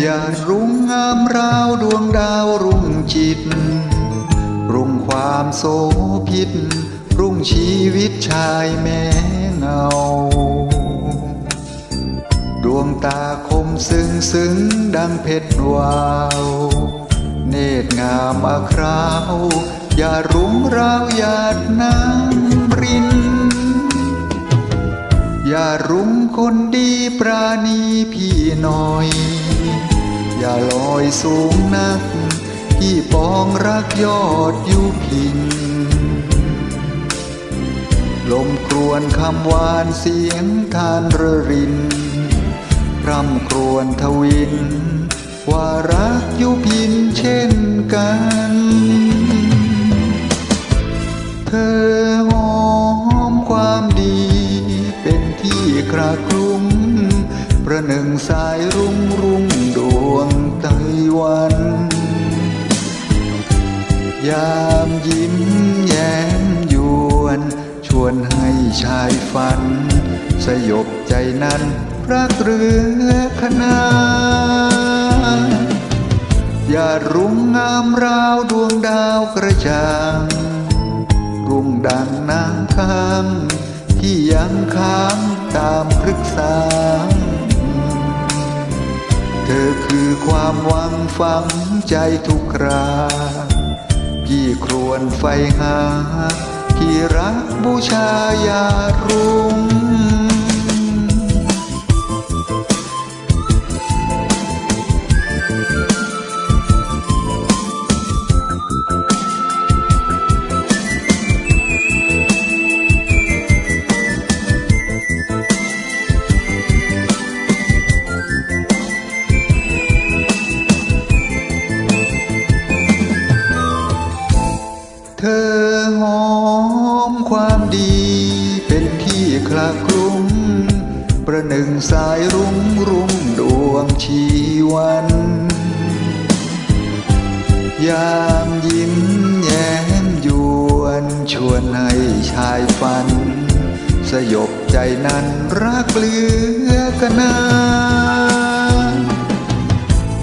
อย่ารุ่งงามราวดวงดาวรุ่งจิต รุ่งความโสพิษ รุ่งชีวิตชายแม้เงา ดวงตาคมซึ้งซึ้งดังเพชรวาว เนตรงามอาคราว อย่ารุ้งราวหยาดน้ำรินอย่ารุ้งคนดีปราณีพี่หน่อย อย่าลอยสูงนักพี่ปองรักยอดยุพิน ลมครวนคำหวานเสียงทานรรินร่ำครวนทวิน ว่ารักยุพินเช่นกัน เธอหอมความดีเป็นที่คราคลุ้มประหนึ่งสายรุ่งรุ ชายฝัน สยบใจนั้นรักเรือคณาอย่ารุ่งงามราวดวงดาวกระจ่าง รุ่งดังน้ำค้าง ที่ยังค้างตามพฤกษา เธอคือความหวังฝังใจทุกคราพี่ครวนไฟหา รักบูชายารุ่ง ดีเป็นที่คลาคลุ้มประหนึ่งสายรุ่งรุ่งดวงชีวัน ยามยิ้มแย้มยวนชวนให้ชายฝัน สยบใจนั้นรักเหลือกนา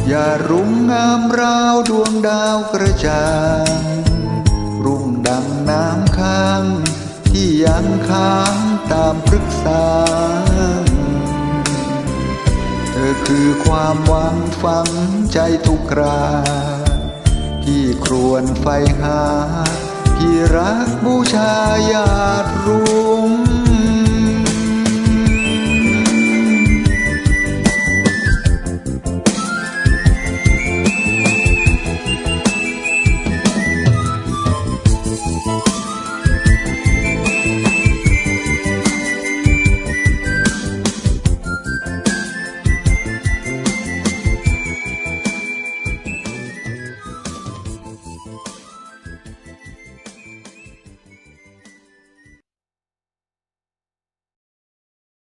อย่ารุ่งงามราวดวงดาวกระจ่าง ยังค้างตามพฤกษา เธอคือความหวังฝังใจทุกครา ที่ครวนไฟหา ที่รักบูชา